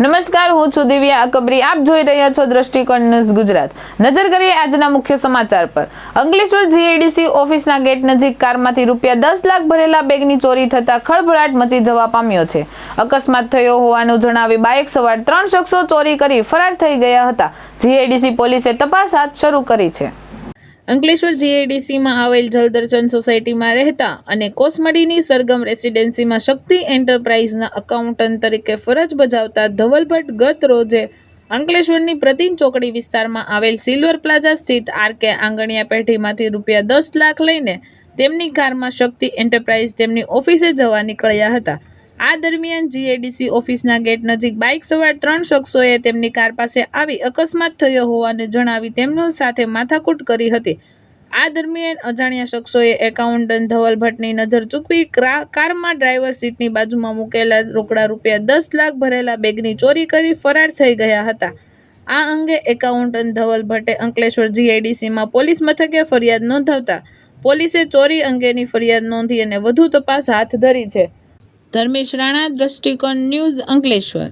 નમસ્કાર, હું છું દિવ્યા અકબરી. આપ જોઈ રહ્યા છો દ્રષ્ટિકોણ ન્યૂઝ ગુજરાત. નજર કરીએ આજના મુખ્ય સમાચાર પર. અંકલેશ્વર જીએડીસી ઓફિસના ગેટ નજીક કારમાંથી રૂપિયા દસ લાખ ભરેલા બેગની ચોરી થતા ખળભળાટ મચી જવા પામ્યો છે. અકસ્માત થયો હોવાનું જણાવી બાઇક સવાર ત્રણ શખ્સો ચોરી કરી ફરાર થઈ ગયા હતા. જીએડીસી પોલીસે તપાસ હાથ શરૂ કરી છે. અંકલેશ્વર જીએડીસીમાં આવેલ જલદર્શન સોસાયટીમાં રહેતા અને કોસમડીની સરગમ રેસિડેન્સીમાં શક્તિ એન્ટરપ્રાઇઝના અકાઉન્ટન્ટ તરીકે ફરજ બજાવતા ધવલભટ્ટ ગત રોજે અંકલેશ્વરની પ્રતિન ચોકડી વિસ્તારમાં આવેલ સિલ્વર પ્લાઝા સ્થિત આરકે આંગણિયા પેઢીમાંથી રૂપિયા દસ લાખ લઈને તેમની કારમાં શક્તિ એન્ટરપ્રાઇઝ તેમની ઓફિસે જવા નીકળ્યા હતા. આ દરમિયાન જીએડીસી ઓફિસના ગેટ નજીક બાઇક સવાર ત્રણ શખ્સોએ તેમની કાર પાસે આવી અકસ્માત થયો હોવાનું જણાવી તેમનો સાથે માથાકૂટ કરી હતી. આ દરમિયાન અજાણ્યા શખ્સોએ એકાઉન્ટન્ટ ધવલ ભટ્ટની નજર ચૂકવી ક્રા- કારમાં ડ્રાઈવર સીટની બાજુમાં મૂકેલા રોકડા રૂપિયા દસ લાખ ભરેલા બેગની ચોરી કરી ફરાર થઈ ગયા હતા. આ અંગે એકાઉન્ટન્ટ ધવલ ભટ્ટે અંકલેશ્વર જીઆઈડીસીમાં પોલીસ મથકે ફરિયાદ નોંધાવતા પોલીસે ચોરી અંગેની ફરિયાદ નોંધી અને વધુ તપાસ હાથ ધરી છે. ધર્મેશ રાણા દ્રષ્ટિકોણ ન્યૂઝ અંકલેશ્વર.